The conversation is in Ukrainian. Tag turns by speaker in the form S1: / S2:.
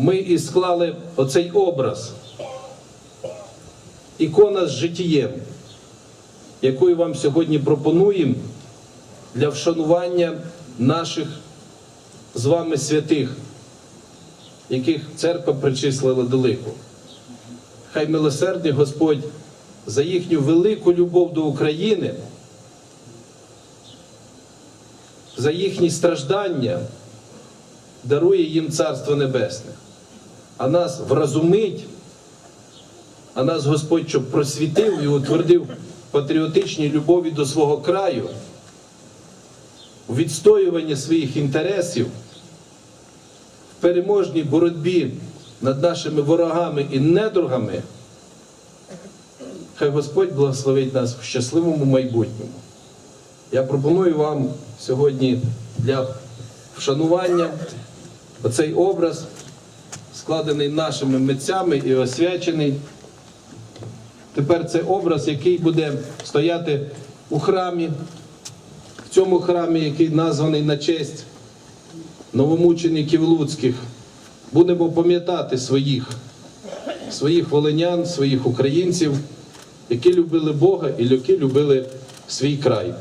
S1: ми і склали оцей образ, ікона з життєм, яку вам сьогодні пропонуємо для вшанування наших з вами святих, яких церква причислила до лику. Хай милосердний Господь за їхню велику любов до України, за їхні страждання дарує їм Царство Небесне, а нас вразумить, а нас Господь щоб просвітив і утвердив патріотичній любові до свого краю, у відстоюванні своїх інтересів, в переможній боротьбі над нашими ворогами і недругами. Хай Господь благословить нас в щасливому майбутньому. Я пропоную вам сьогодні для вшанування оцей образ, складений нашими митцями і освячений. Тепер це образ, який буде стояти у храмі, в цьому храмі, який названий на честь новомучеників Луцьких. Будемо пам'ятати своїх, своїх волинян, своїх українців, які любили Бога і які любили свій край.